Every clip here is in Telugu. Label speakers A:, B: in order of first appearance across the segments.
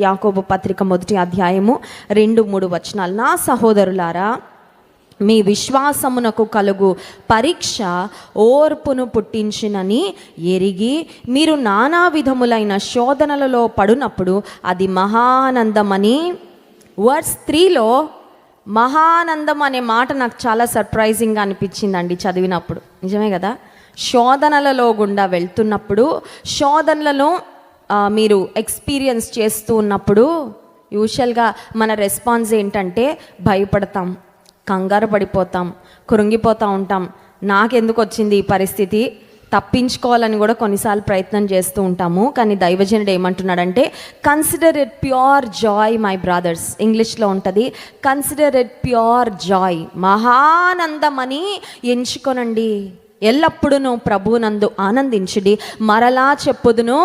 A: యాకోబు పత్రిక మొదటి అధ్యాయము రెండు మూడు వచనాలు. నా సహోదరులారా మీ విశ్వాసమునకు కలుగు పరీక్ష ఓర్పును పుట్టించినని ఎరిగి మీరు నానా విధములైన శోధనలలో పడినప్పుడు అది మహానందమని వర్స్ త్రీలో మహానందం అనే మాట నాకు చాలా సర్ప్రైజింగ్గా అనిపించిందండి చదివినప్పుడు. నిజమే కదా? శోధనలలో గుండా వెళ్తున్నప్పుడు శోధనలలో మీరు ఎక్స్పీరియన్స్ చేస్తూ ఉన్నప్పుడు యూజువల్గా మన రెస్పాన్స్ ఏంటంటే భయపడతాం కంగారు పడిపోతాం కృంగిపోతూ ఉంటాం. నాకెందుకు వచ్చింది ఈ పరిస్థితి? తప్పించుకోవాలని కూడా కొన్నిసార్లు ప్రయత్నం చేస్తూ ఉంటాము. కానీ దైవజనుడు ఏమంటున్నాడంటే consider it pure joy my brothers ఇంగ్లీష్లో ఉంటుంది కన్సిడర్ ఇట్ ప్యూర్ జాయ్ మహానందమని ఎంచుకొనండి. ఎల్లప్పుడూ ప్రభునందు ఆనందించుడి. మరలా చెప్పుదును.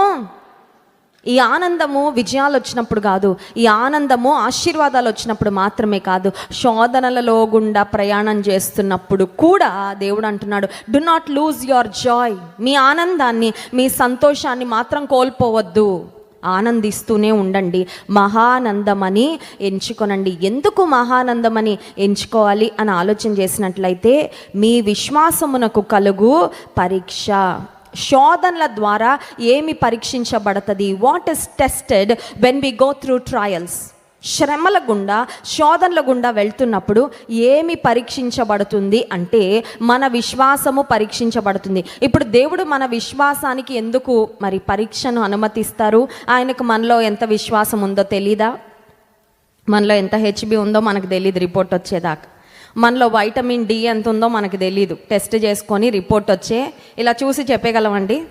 A: ఈ ఆనందము విజయాలు వచ్చినప్పుడు కాదు ఈ ఆనందము ఆశీర్వాదాలు వచ్చినప్పుడు మాత్రమే కాదు శోధనలలో గుండా ప్రయాణం చేస్తున్నప్పుడు కూడా దేవుడు అంటున్నాడు do not lose your joy మీ ఆనందాన్ని మీ సంతోషాన్ని మాత్రం కోల్పోవద్దు. ఆనందిస్తూనే ఉండండి. మహానందమని ఎంచుకొనండి. ఎందుకు మహానందమని ఎంచుకోవాలి అని ఆలోచన చేసినట్లయితే మీ విశ్వాసమునకు కలుగు పరీక్ష. శోధనల ద్వారా ఏమి పరీక్షించబడుతుంది? What is tested when we go through trials శ్రమల గుండా శోధనల గుండా వెళ్తున్నప్పుడు ఏమి పరీక్షించబడుతుంది అంటే మన విశ్వాసము పరీక్షించబడుతుంది. ఇప్పుడు దేవుడు మన విశ్వాసానికి ఎందుకు మరి పరీక్షను అనుమతిస్తారు? ఆయనకు మనలో ఎంత విశ్వాసం ఉందో తెలీదా? మనలో ఎంత హెచ్బి ఉందో మనకు తెలియదు రిపోర్ట్ వచ్చేదాకా. మనలో వైటమిన్ డి ఎంత ఉందో మనకు తెలియదు టెస్ట్ చేసుకొని రిపోర్ట్ వచ్చే. ఇలా చూసి చెప్పగలమండి?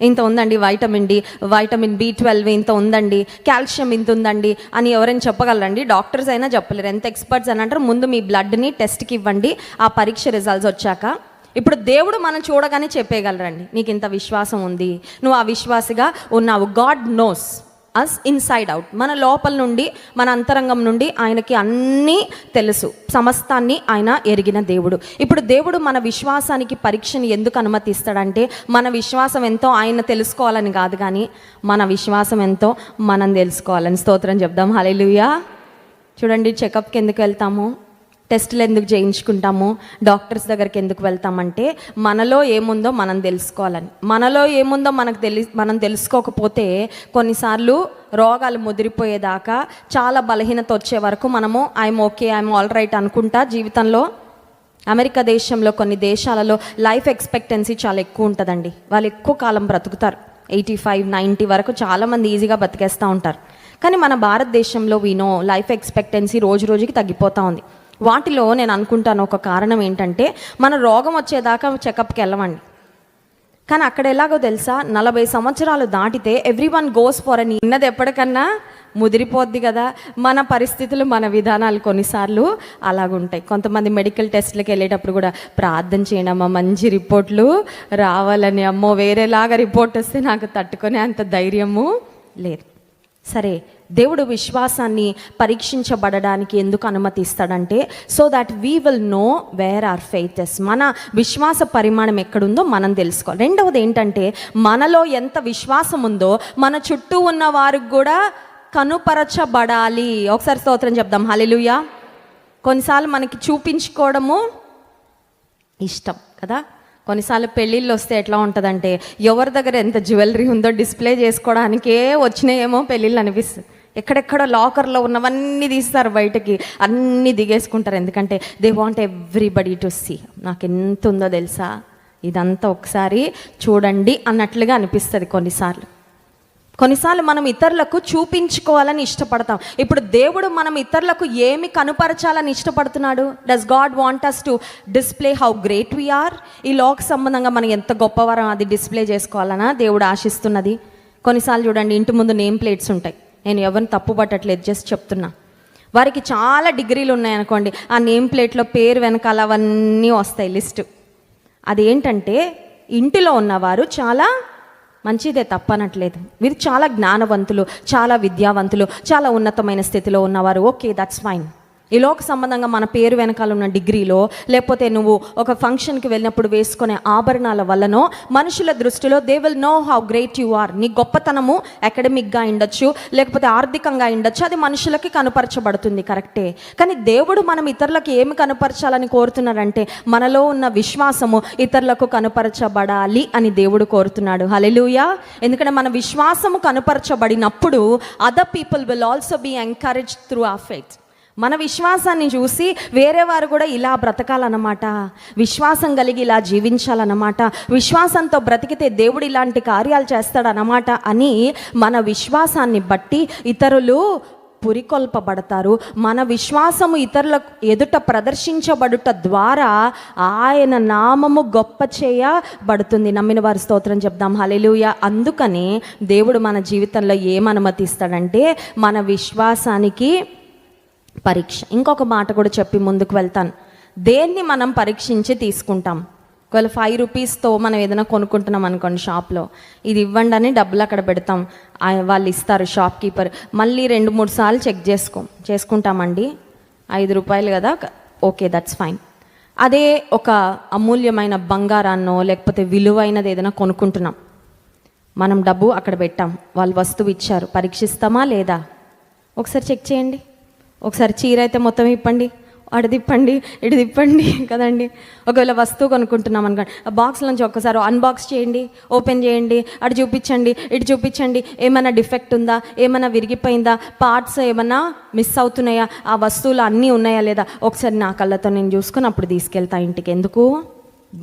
A: ఇంత ఉందండి vitamin D vitamin B twelve ఇంత ఉందండి కాల్షియం ఇంత ఉందండి అని ఎవరైనా చెప్పగలరండి? డాక్టర్స్ అయినా చెప్పలేరు. ఎంత ఎక్స్పర్ట్స్ అని అంటారు? ముందు మీ బ్లడ్ని టెస్ట్కి ఇవ్వండి. ఆ పరీక్ష రిజల్ట్స్ వచ్చాక. ఇప్పుడు దేవుడు మనం చూడగానే చెప్పేయగలరండి నీకు ఇంత విశ్వాసం ఉంది. నువ్వు ఆ విశ్వాసిగా ఉన్నావు. God knows us inside out మన లోపల నుండి మన అంతరంగం నుండి ఆయనకి అన్నీ తెలుసు. సమస్తాన్ని ఆయన ఎరిగిన దేవుడు. ఇప్పుడు దేవుడు మన విశ్వాసానికి పరీక్షని ఎందుకు అనుమతిస్తాడంటే మన విశ్వాసం ఎంతో ఆయన తెలుసుకోవాలని కాదు కానీ మన విశ్వాసం ఎంతో మనం తెలుసుకోవాలని. స్తోత్రం చెప్దాం. హల్లెలూయా. చూడండి చెకప్కి ఎందుకు వెళ్తాము? టెస్టులు ఎందుకు చేయించుకుంటాము? డాక్టర్స్ దగ్గరికి ఎందుకు వెళ్తామంటే మనలో ఏముందో మనం తెలుసుకోవాలని. మనలో ఏముందో మనకు తెలి మనం తెలుసుకోకపోతే కొన్నిసార్లు రోగాలు ముదిరిపోయేదాకా చాలా బలహీనత వచ్చే వరకు మనము I'm okay I'm all right అనుకుంటా జీవితంలో. అమెరికా దేశంలో కొన్ని దేశాలలో లైఫ్ ఎక్స్పెక్టెన్సీ చాలా ఎక్కువ ఉంటుందండి. వాళ్ళు ఎక్కువ కాలం బ్రతుకుతారు. ఎయిటీ ఫైవ్ నైంటీ వరకు చాలామంది ఈజీగా బతికేస్తూ ఉంటారు. కానీ మన భారతదేశంలో వినో లైఫ్ ఎక్స్పెక్టెన్సీ రోజు రోజుకి తగ్గిపోతూ ఉంది. వాటిలో నేను అనుకుంటాను ఒక కారణం ఏంటంటే మన రోగం వచ్చేదాకా చెకప్కి వెళ్ళమండి. కానీ అక్కడ ఎలాగో తెలుసా నలభై సంవత్సరాలు దాటితే ఎవ్రీ వన్ గోస్ ఫర్ అని ఇన్నది ఎప్పటికన్నా ముదిరిపోద్ది కదా. మన పరిస్థితులు మన విధానాలు కొన్నిసార్లు అలాగుంటాయి. కొంతమంది మెడికల్ టెస్ట్లకు వెళ్ళేటప్పుడు కూడా ప్రార్థన చేయండి అమ్మ మంచి రిపోర్ట్లు రావాలని అమ్మో వేరేలాగా రిపోర్ట్ వస్తే నాకు తట్టుకునే అంత ధైర్యము లేదు. సరే దేవుడు విశ్వాసాన్ని పరీక్షించబడడానికి ఎందుకు అనుమతిస్తాడంటే so that we will know where our faith is మన విశ్వాస పరిమాణం ఎక్కడుందో మనం తెలుసుకోవాలి. రెండవది ఏంటంటే మనలో ఎంత విశ్వాసం ఉందో మన చుట్టూ ఉన్న వారికి కూడా కనుపరచబడాలి. ఒకసారి స్తోత్రం చెప్దాం. హలిలుయా కొన్నిసార్లు మనకి చూపించుకోవడము ఇష్టం కదా. కొన్నిసార్లు పెళ్ళిళ్ళు వస్తే ఎట్లా ఉంటుందంటే ఎవరి దగ్గర ఎంత జ్యువెలరీ ఉందో డిస్ప్లే చేసుకోవడానికే వచ్చినాయేమో పెళ్ళిళ్ళు అనిపిస్తుంది. ఎక్కడెక్కడ లాకర్లో ఉన్నవన్నీ తీస్తారు బయటకి. అన్నీ దిగేసుకుంటారు. ఎందుకంటే they want everybody to see నాకు ఎంత ఉందో తెలుసా? ఇదంతా ఒకసారి చూడండి అన్నట్లుగా అనిపిస్తుంది కొన్నిసార్లు. కొన్నిసార్లు మనం ఇతరులకు చూపించుకోవాలని ఇష్టపడతాం. ఇప్పుడు దేవుడు మనం ఇతరులకు ఏమి కనుపరచాలని ఇష్టపడుతున్నాడు? Does God want us to display how great we are ఈ లోక్ సంబంధంగా మనం ఎంత గొప్పవరం అది డిస్ప్లే చేసుకోవాలనా దేవుడు ఆశిస్తున్నది? కొన్నిసార్లు చూడండి ఇంటి ముందు నేమ్ ప్లేట్స్ ఉంటాయి. నేను ఎవరిని తప్పు పట్టట్లేదు జస్ట్ చెప్తున్నా. వారికి చాలా డిగ్రీలు ఉన్నాయనుకోండి ఆ నేమ్ ప్లేట్లో పేరు వెనకాల అవన్నీ వస్తాయి లిస్టు. అదేంటంటే ఇంటిలో ఉన్నవారు చాలా మంచిదే తప్పనట్లేదు. వీరు చాలా జ్ఞానవంతులు చాలా విద్యావంతులు చాలా ఉన్నతమైన స్థితిలో ఉన్నవారు. ఓకే దట్స్ ఫైన్ ఈ లోక సంబంధంగా మన పేరు వెనకాల ఉన్న డిగ్రీలో లేకపోతే నువ్వు ఒక ఫంక్షన్కి వెళ్ళినప్పుడు వేసుకునే ఆభరణాల వల్లనో మనుషుల దృష్టిలో they will know how great you are నీ గొప్పతనము అకాడమిక్గా ఉండొచ్చు లేకపోతే ఆర్థికంగా ఉండొచ్చు అది మనుషులకి కనుపరచబడుతుంది కరెక్టే కానీ దేవుడు మనం ఇతరులకు ఏమి కనపరచాలని కోరుతున్నాడంటే మనలో ఉన్న విశ్వాసము ఇతరులకు కనుపరచబడాలి అని దేవుడు కోరుతున్నాడు. హలెలుయా ఎందుకంటే మన విశ్వాసము కనపరచబడినప్పుడు other people will also be encourage through ఆ ఫెయిత్ మన విశ్వాసాన్ని చూసి వేరే వారు కూడా ఇలా బ్రతకాలన్నమాట. విశ్వాసం కలిగి ఇలా జీవించాలన్నమాట. విశ్వాసంతో బ్రతికితే దేవుడు ఇలాంటి కార్యాలు చేస్తాడన్నమాట అని మన విశ్వాసాన్ని బట్టి ఇతరులు పురికొల్పబడతారు. మన విశ్వాసము ఇతరులకు ఎదుట ప్రదర్శించబడుట ద్వారా ఆయన నామము గొప్ప చేయబడుతుంది. నమ్మిన వారి స్తోత్రం చెప్దాం. హలెలుయ అందుకని దేవుడు మన జీవితంలో ఏం అనుమతిస్తాడంటే మన విశ్వాసానికి పరీక్ష. ఇంకొక మాట కూడా చెప్పి ముందుకు వెళ్తాను. దేన్ని మనం పరీక్షించి తీసుకుంటాం? ఒకవేళ ఫైవ్ రూపీస్తో మనం ఏదైనా కొనుక్కుంటున్నాం అనుకోండి షాప్లో ఇది ఇవ్వండి అని డబ్బులు అక్కడ పెడతాం. వాళ్ళు ఇస్తారు షాప్ కీపర్ మళ్ళీ రెండు మూడు సార్లు చెక్ చేసుకో చేసుకుంటామండి. ఐదు రూపాయలు కదా ఓకే దట్స్ ఫైన్ అదే ఒక అమూల్యమైన బంగారాన్నో లేకపోతే విలువైనది ఏదైనా కొనుక్కుంటున్నాం. మనం డబ్బు అక్కడ పెట్టాం. వాళ్ళు వస్తువు ఇచ్చారు. పరీక్షిస్తామా లేదా? ఒకసారి చెక్ చేయండి. ఒకసారి చీర అయితే మొత్తం ఇప్పండి అటు తిప్పండి ఇటు తిప్పండి కదండి. ఒకవేళ వస్తువు కొనుక్కుంటున్నాం అనుకోండి ఆ బాక్స్ నుంచి ఒక్కసారి అన్బాక్స్ చేయండి ఓపెన్ చేయండి అటు చూపించండి ఇటు చూపించండి ఏమైనా డిఫెక్ట్ ఉందా ఏమైనా విరిగిపోయిందా పార్ట్స్ ఏమైనా మిస్ అవుతున్నాయా ఆ వస్తువులు అన్నీ ఉన్నాయా లేదా ఒకసారి నా కళ్ళతో నేను చూసుకుని అప్పుడు తీసుకెళ్తా ఇంటికి. ఎందుకు?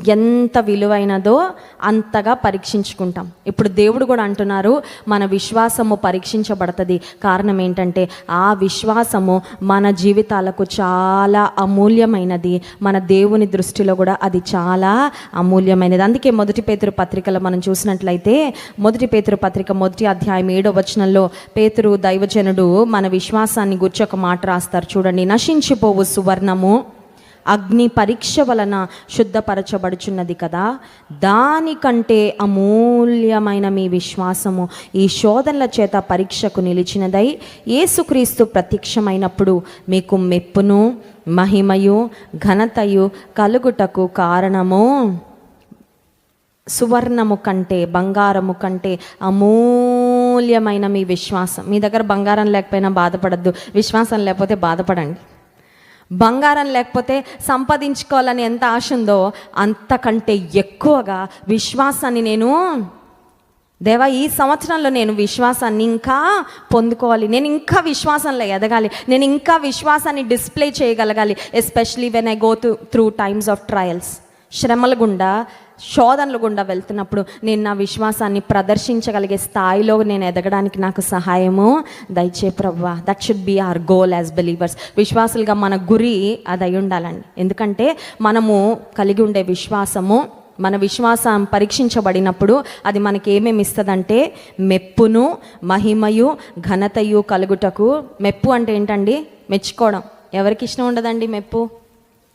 A: ఎంత విలువైనదో అంతగా పరీక్షించుకుంటాం. ఇప్పుడు దేవుడు కూడా అంటున్నారు మన విశ్వాసము పరీక్షించబడుతుంది. కారణం ఏంటంటే ఆ విశ్వాసము మన జీవితాలకు చాలా అమూల్యమైనది. మన దేవుని దృష్టిలో కూడా అది చాలా అమూల్యమైనది. అందుకే మొదటి పేతురు పత్రికలో మనం చూసినట్లయితే మొదటి పేతురు పత్రిక మొదటి అధ్యాయం ఏడో వచనంలో పేతురు దైవజనుడు మన విశ్వాసాన్ని గుర్చి ఒక మాట రాస్తారు. చూడండి నశించిపోవు సువర్ణము. అగ్ని పరీక్ష వలన శుద్ధపరచబడుచున్నది కదా. దానికంటే అమూల్యమైన మీ విశ్వాసము ఈ శోధనల చేత పరీక్షకు నిలిచినదై యేసుక్రీస్తు ప్రత్యక్షమైనప్పుడు మీకు మెప్పును మహిమయు ఘనతయు కలుగుటకు కారణము. సువర్ణము కంటే బంగారము కంటే అమూల్యమైన మీ విశ్వాసం. మీ దగ్గర బంగారం లేకపోయినా బాధపడద్దు. విశ్వాసం లేకపోతే బాధపడండి. బంగారం లేకపోతే సంపాదించుకోవాలని ఎంత ఆశ ఉందో అంతకంటే ఎక్కువగా విశ్వాసాన్ని నేను దేవా ఈ సంవత్సరంలో నేను విశ్వాసాన్ని ఇంకా పొందుకోవాలి. నేను ఇంకా విశ్వాసంలో ఎదగాలి. నేను ఇంకా విశ్వాసాన్ని డిస్ప్లే చేయగలగాలి especially when I go to through times of trials శ్రమల గుండా శోధనలు గుండా వెళ్తున్నప్పుడు నేను నా విశ్వాసాన్ని ప్రదర్శించగలిగే స్థాయిలో నేను ఎదగడానికి నాకు సహాయము. దయచే ప్రవ్వా that should be our goal as believers విశ్వాసులుగా మన గురి అది అయి ఉండాలండి. ఎందుకంటే మనము కలిగి ఉండే విశ్వాసము మన విశ్వాసం పరీక్షించబడినప్పుడు అది మనకి ఏమేమి ఇస్తుందంటే మెప్పును మహిమయు ఘనతయు కలుగుటకు. మెప్పు అంటే ఏంటండి? మెచ్చుకోవడం. ఎవరికి ఇష్టం ఉండదండి మెప్పు?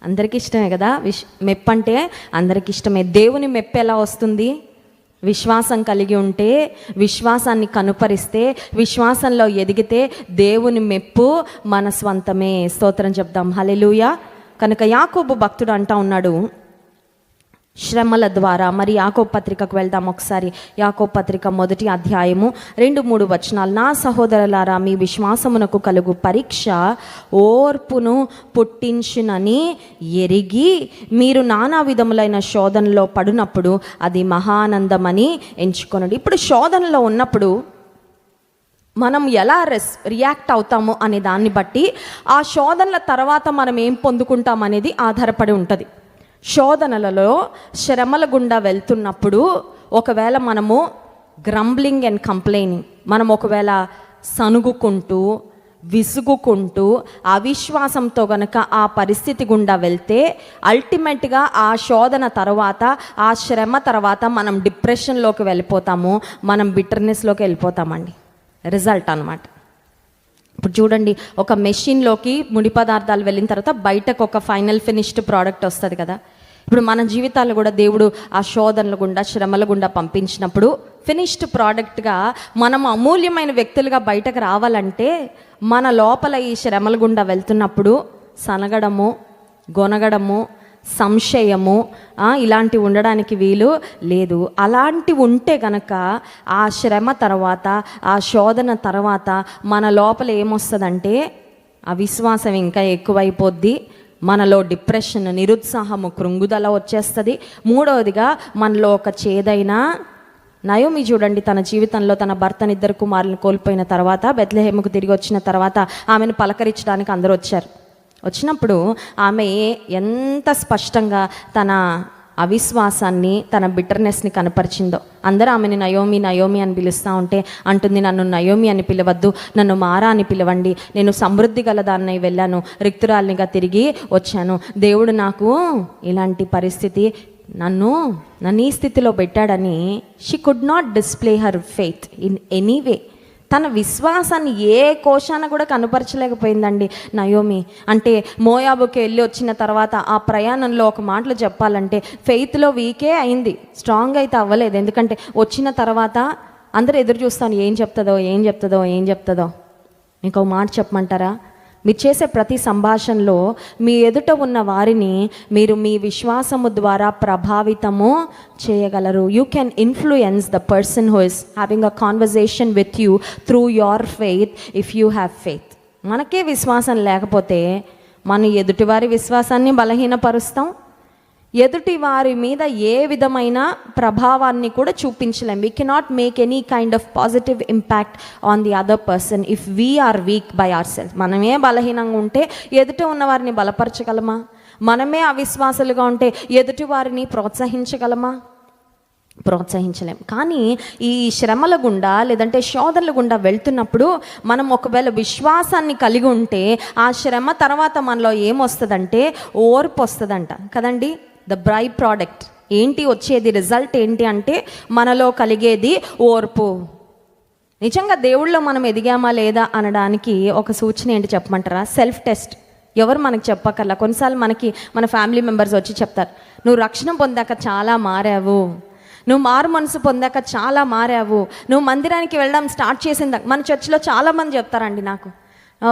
A: అందరికీ ఇష్టమే కదా? విష్ మెప్పు అంటే అందరికి ఇష్టమే దేవుని మెప్పు ఎలా వస్తుంది? విశ్వాసం కలిగి ఉంటే విశ్వాసాన్ని కనుపరిస్తే విశ్వాసంలో ఎదిగితే దేవుని మెప్పు మన స్వంతమే. స్తోత్రం చెప్దాం. హలెలూయ కనుక యాకోబు భక్తుడు అంటా ఉన్నాడు శ్రమల ద్వారా. మరి యాకో పత్రికకు వెళ్దాం ఒకసారి. యాకో పత్రిక మొదటి అధ్యాయము రెండు మూడు వచనాలు. నా సహోదరులారా మీ విశ్వాసమునకు కలుగు పరీక్ష ఓర్పును పుట్టించునని ఎరిగి మీరు నానా విధములైన శోధనలో పడినప్పుడు అది మహానందమని ఎంచుకొనండి. ఇప్పుడు శోధనలో ఉన్నప్పుడు మనం ఎలా రెస్ రియాక్ట్ అవుతాము అనే దాన్ని బట్టి ఆ శోధనల తర్వాత మనం ఏం పొందుకుంటాం అనేది ఆధారపడి ఉంటుంది. శోధనలలో శ్రమల గుండా వెళ్తున్నప్పుడు ఒకవేళ మనము గ్రంబ్లింగ్ అండ్ కంప్లైనింగ్ మనం ఒకవేళ సనుగుకుంటూ విసుగుకుంటూ అవిశ్వాసంతో గనక ఆ పరిస్థితి గుండా వెళ్తే అల్టిమేట్గా ఆ శోధన తర్వాత ఆ శ్రమ తర్వాత మనం డిప్రెషన్లోకి వెళ్ళిపోతాము మనం బిటర్నెస్లోకి వెళ్ళిపోతామండి. రిజల్ట్ అనమాట ఇప్పుడు చూడండి ఒక మెషిన్లోకి ముడి పదార్థాలు వెళ్ళిన తర్వాత బయటకు ఒక ఫైనల్ ఫినిష్డ్ ప్రోడక్ట్ వస్తుంది కదా. ఇప్పుడు మన జీవితాలు కూడా దేవుడు ఆ శోధనల గుండా శ్రమల గుండా పంపించినప్పుడు ఫినిష్డ్ ప్రోడక్ట్గా మనం అమూల్యమైన వ్యక్తులుగా బయటకు రావాలంటే మన లోపల ఈ శ్రమల గుండా వెళ్తున్నప్పుడు సనగడము గొనగడము సంశయము ఇలాంటివి ఉండడానికి వీలు లేదు. అలాంటివి ఉంటే గనక ఆ శ్రమ తర్వాత ఆ శోధన తర్వాత మన లోపల ఏమొస్తుందంటే ఆ విశ్వాసం ఇంకా ఎక్కువైపోద్ది. మనలో డిప్రెషన్ నిరుత్సాహము కృంగుదల వచ్చేస్తుంది. మూడవదిగా మనలో ఒక చేదైన నయోమి చూడండి తన జీవితంలో తన భర్తని ఇద్దరు కుమారులను కోల్పోయిన తర్వాత బెత్లహేముకు తిరిగి వచ్చిన తర్వాత ఆమెను పలకరించడానికి అందరూ వచ్చారు. వచ్చినప్పుడు ఆమె ఎంత స్పష్టంగా తన అవిశ్వాసాన్ని తన బిటర్నెస్ని కనపరిచిందో. అందరూ ఆమెని నయోమి నయోమి అని పిలుస్తూ ఉంటే అంటుంది నన్ను నయోమి అని పిలవద్దు నన్ను మారా అని పిలవండి. నేను సమృద్ధి గలదాన్నై వెళ్ళాను రిక్తురాలినిగా తిరిగి వచ్చాను. దేవుడు నాకు ఇలాంటి పరిస్థితి నన్ను నన్ను ఈ స్థితిలో పెట్టాడని she could not display her faith in any way తన విశ్వాసాన్ని ఏ కోశాన కూడా కనుపరచలేకపోయిందండి. నయోమి అంటే మోయాబుకి వెళ్ళి వచ్చిన తర్వాత ఆ ప్రయాణంలో ఒక మాటలు చెప్పాలంటే ఫెయిత్లో వీకే అయింది స్ట్రాంగ్ అయితే అవ్వలేదు. ఎందుకంటే వచ్చిన తర్వాత అందరూ ఎదురు చూస్తాను ఏం చెప్తుందో ఏం చెప్తుందో ఏం చెప్తుందో. మీకు ఒక మాట చెప్పమంటారా? మీరు చేసే ప్రతి సంభాషణలో మీ ఎదుట ఉన్న వారిని మీరు మీ విశ్వాసము ద్వారా ప్రభావితము చేయగలరు. You can influence the person who is having a conversation with you through your faith if you have faith మనకే విశ్వాసం లేకపోతే మన ఎదుటివారి విశ్వాసాన్ని బలహీనపరుస్తాం. ఎదుటి వారి మీద ఏ విధమైన ప్రభావాన్ని కూడా చూపించలేం. We cannot make any kind of positive impact on the other person if we are weak by our self మనమే బలహీనంగా ఉంటే ఎదుట ఉన్న వారిని బలపరచగలమా? మనమే అవిశ్వాసాలుగా ఉంటే ఎదుటి వారిని ప్రోత్సహించగలమా? ప్రోత్సహించలేం. కానీ ఈ శ్రమల గుండా లేదంటే శోధనల గుండా వెళ్తున్నప్పుడు మనం ఒకవేళ విశ్వాసాన్ని కలిగి ఉంటే ఆ శ్రమ తర్వాత మనలో ఏమొస్తుందంటే ఓర్పు వస్తుందంట. కదండి? ద బ్రై ప్రోడక్ట్ ఏంటి వచ్చేది? రిజల్ట్ ఏంటి అంటే మనలో కలిగేది ఓర్పు. నిజంగా దేవుళ్ళో మనం ఎదిగామా లేదా అనడానికి ఒక సూచన ఏంటి చెప్పమంటారా? సెల్ఫ్ టెస్ట్ ఎవరు మనకు చెప్పక్కర్లా? కొన్నిసార్లు మనకి మన ఫ్యామిలీ మెంబర్స్ వచ్చి చెప్తారు నువ్వు రక్షణ పొందాక చాలా మారావు. నువ్వు మారు మనసు పొందాక చాలా మారావు. నువ్వు మందిరానికి వెళ్ళడం స్టార్ట్ చేసిందా? మన చర్చిలో చాలామంది చెప్తారండి నాకు.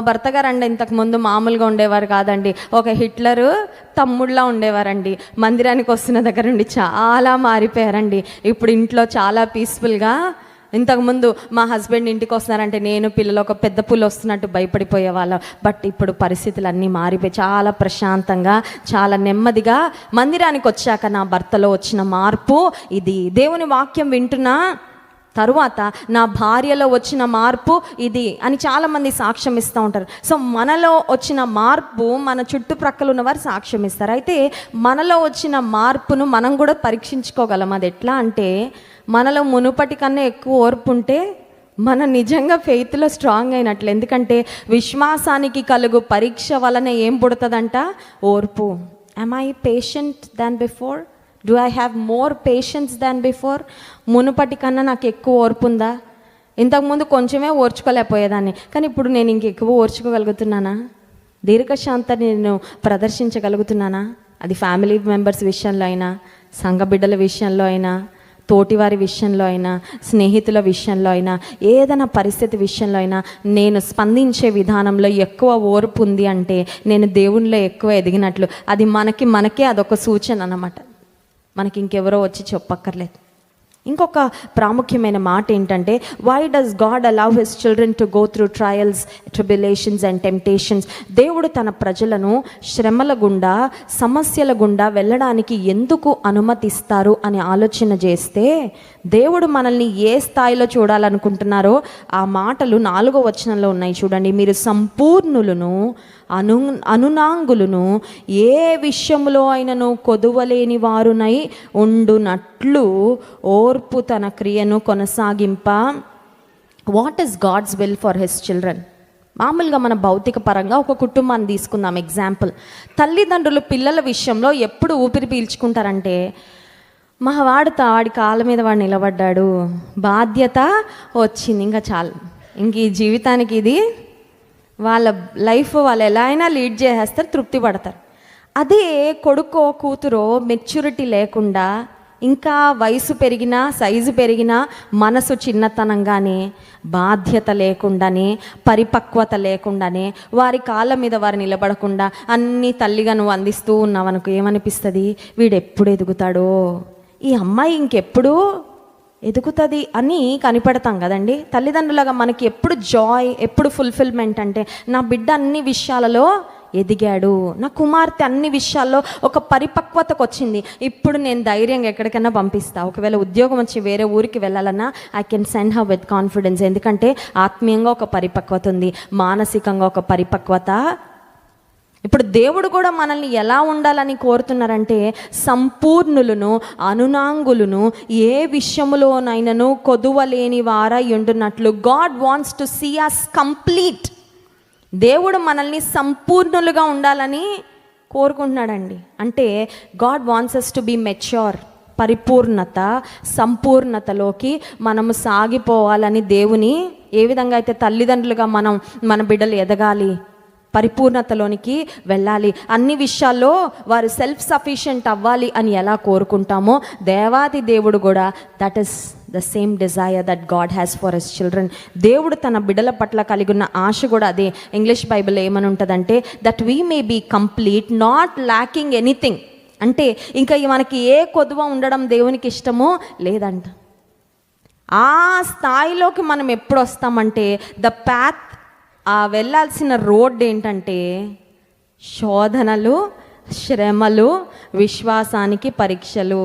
A: భర్త గారండి ఇంతకుముందు మామూలుగా ఉండేవారు కాదండి. ఒక హిట్లరు తమ్ముళ్ళ ఉండేవారండి. మందిరానికి వస్తున్న దగ్గర నుండి చాలా మారిపోయారండి. ఇప్పుడు ఇంట్లో చాలా పీస్ఫుల్గా ఇంతకుముందు మా హస్బెండ్ ఇంటికి వస్తున్నారంటే నేను పిల్లలు ఒక పెద్ద పుల్లు వస్తున్నట్టు భయపడిపోయే వాళ్ళం బట్ ఇప్పుడు పరిస్థితులు అన్నీ మారిపోయి చాలా ప్రశాంతంగా చాలా నెమ్మదిగా మందిరానికి వచ్చాక నా భర్తలో వచ్చిన మార్పు ఇది. దేవుని వాక్యం వింటున్నా తరువాత నా భార్యలో వచ్చిన మార్పు ఇది అని చాలామంది సాక్ష్యం ఇస్తూ ఉంటారు. సో మనలో వచ్చిన మార్పు మన చుట్టుప్రక్కల ఉన్నవారు సాక్ష్యం ఇస్తారు. అయితే మనలో వచ్చిన మార్పును మనం కూడా పరీక్షించుకోగలం. అది ఎట్లా అంటే మనలో మునుపటి కన్నా ఎక్కువ ఓర్పు ఉంటే మన నిజంగా ఫెయిత్లో స్ట్రాంగ్ అయినట్లు. ఎందుకంటే విశ్వాసానికి కలుగు పరీక్ష వలన ఏం పుడుతుందంట? ఓర్పు. I I patient than before do I have more patience than before మునుపటి కన్నా నాకు ఎక్కువ ఓర్పు ఉందా? ఇంతకుముందు కొంచెమే ఓర్చుకోలేకపోయేదాన్ని. కానీ ఇప్పుడు నేను ఇంక ఎక్కువ ఓర్చుకోగలుగుతున్నానా? దీర్ఘశాంతాన్ని నేను ప్రదర్శించగలుగుతున్నానా? అది ఫ్యామిలీ మెంబర్స్ విషయంలో అయినా సంఘ బిడ్డల విషయంలో అయినా తోటివారి విషయంలో అయినా స్నేహితుల విషయంలో అయినా ఏదైనా పరిస్థితి విషయంలో అయినా నేను స్పందించే విధానంలో ఎక్కువ ఓర్పు ఉంది అంటే నేను దేవునిలో ఎక్కువ ఎదిగినట్లు. అది మనకి మనకే అదొక సూచన అన్నమాట. మనకి ఇంకెవరో వచ్చి చెప్పక్కర్లేదు. ఇంకొక ప్రాముఖ్యమైన మాట ఏంటంటే why does God allow his children to go through trials tribulations and temptations దేవుడు తన ప్రజలను శ్రమల గుండా సమస్యల గుండా వెళ్ళడానికి ఎందుకు అనుమతిస్తారు అని ఆలోచన చేస్తే దేవుడు మనల్ని ఏ స్థాయిలో చూడాలనుకుంటున్నారో ఆ మాటలు నాలుగో వచనంలో ఉన్నాయి చూడండి. మీరు సంపూర్ణులను అను అనునాంగులను ఏ విషయంలో అయినను కొదువలేని వారునై ఉండునట్లు ఓర్పు తన క్రియను కొనసాగింప. What is God's will for his children మామూలుగా మన భౌతిక పరంగా ఒక కుటుంబాన్ని తీసుకుందాం ఎగ్జాంపుల్ తల్లిదండ్రులు పిల్లల విషయంలో ఎప్పుడు ఊపిరి పీల్చుకుంటారంటే మా వాడితో వాడి కాళ్ళ మీద వాడు నిలబడ్డాడు. బాధ్యత వచ్చింది. ఇంకా చాలు. ఇంక ఈ జీవితానికి ఇది వాళ్ళ లైఫ్ వాళ్ళు ఎలా అయినా లీడ్ చేసేస్తారు తృప్తి పడతారు. అదే కొడుకో కూతురో మెచ్యూరిటీ లేకుండా ఇంకా వయసు పెరిగినా సైజు పెరిగినా మనసు చిన్నతనంగానే బాధ్యత లేకుండానే పరిపక్వత లేకుండానే వారి కాళ్ళ మీద వారు నిలబడకుండా అన్ని తల్లిగా నువ్వు అందిస్తూ ఉన్నావనుకో ఏమనిపిస్తుంది? వీడెప్పుడు ఎదుగుతాడో? ఈ అమ్మాయి ఇంకెప్పుడు ఎదుగుతుంది అని కనిపెడతాం కదండి. తల్లిదండ్రులుగా మనకి ఎప్పుడు జాయ్ ఎప్పుడు ఫుల్ఫిల్మెంట్ అంటే నా బిడ్డ అన్ని విషయాలలో ఎదిగాడు నా కుమార్తె అన్ని విషయాల్లో ఒక పరిపక్వతకు వచ్చింది. ఇప్పుడు నేను ధైర్యంగా ఎక్కడికైనా పంపిస్తా. ఒకవేళ ఉద్యోగం వచ్చి వేరే ఊరికి వెళ్ళాలన్నా I can send her with confidence ఎందుకంటే ఆత్మీయంగా ఒక పరిపక్వత ఉంది. మానసికంగా ఒక పరిపక్వత ఇప్పుడు దేవుడు కూడా మనల్ని ఎలా ఉండాలని కోరుతున్నారంటే సంపూర్ణులను అనునాంగులను ఏ విషయములోనైనను కొదువలేని వారై ఉండున్నట్లు God wants to see us complete దేవుడు మనల్ని సంపూర్ణులుగా ఉండాలని కోరుకుంటున్నాడండి. అంటే God wants us to be mature పరిపూర్ణత సంపూర్ణతలోకి మనము సాగిపోవాలని దేవుని ఏ విధంగా అయితే తల్లిదండ్రులుగా మనం మన బిడ్డలు ఎదగాలి పరిపూర్ణతలోనికి వెళ్ళాలి. అన్ని విషయాల్లో వారు సెల్ఫ్ సఫిషియెంట్ అవ్వాలి అని ఎలా కోరుకుంటామో దేవాది దేవుడు కూడా that is the same desire that God has for his children దేవుడు తన బిడ్డల పట్ల కలిగి ఉన్న ఆశ కూడా అదే. ఇంగ్లీష్ బైబిల్ ఏమని ఉంటుందంటే that we may be complete not lacking anything అంటే ఇంకా మనకి ఏ కొదువ ఉండడం దేవునికి ఇష్టమో లేదంట. ఆ స్థాయిలోకి మనం ఎప్పుడు వస్తామంటే ద ప్యాత్ ఆ వెళ్ళాల్సిన రోడ్ ఏంటంటే శోధనలు శ్రమలు విశ్వాసానికి పరీక్షలు.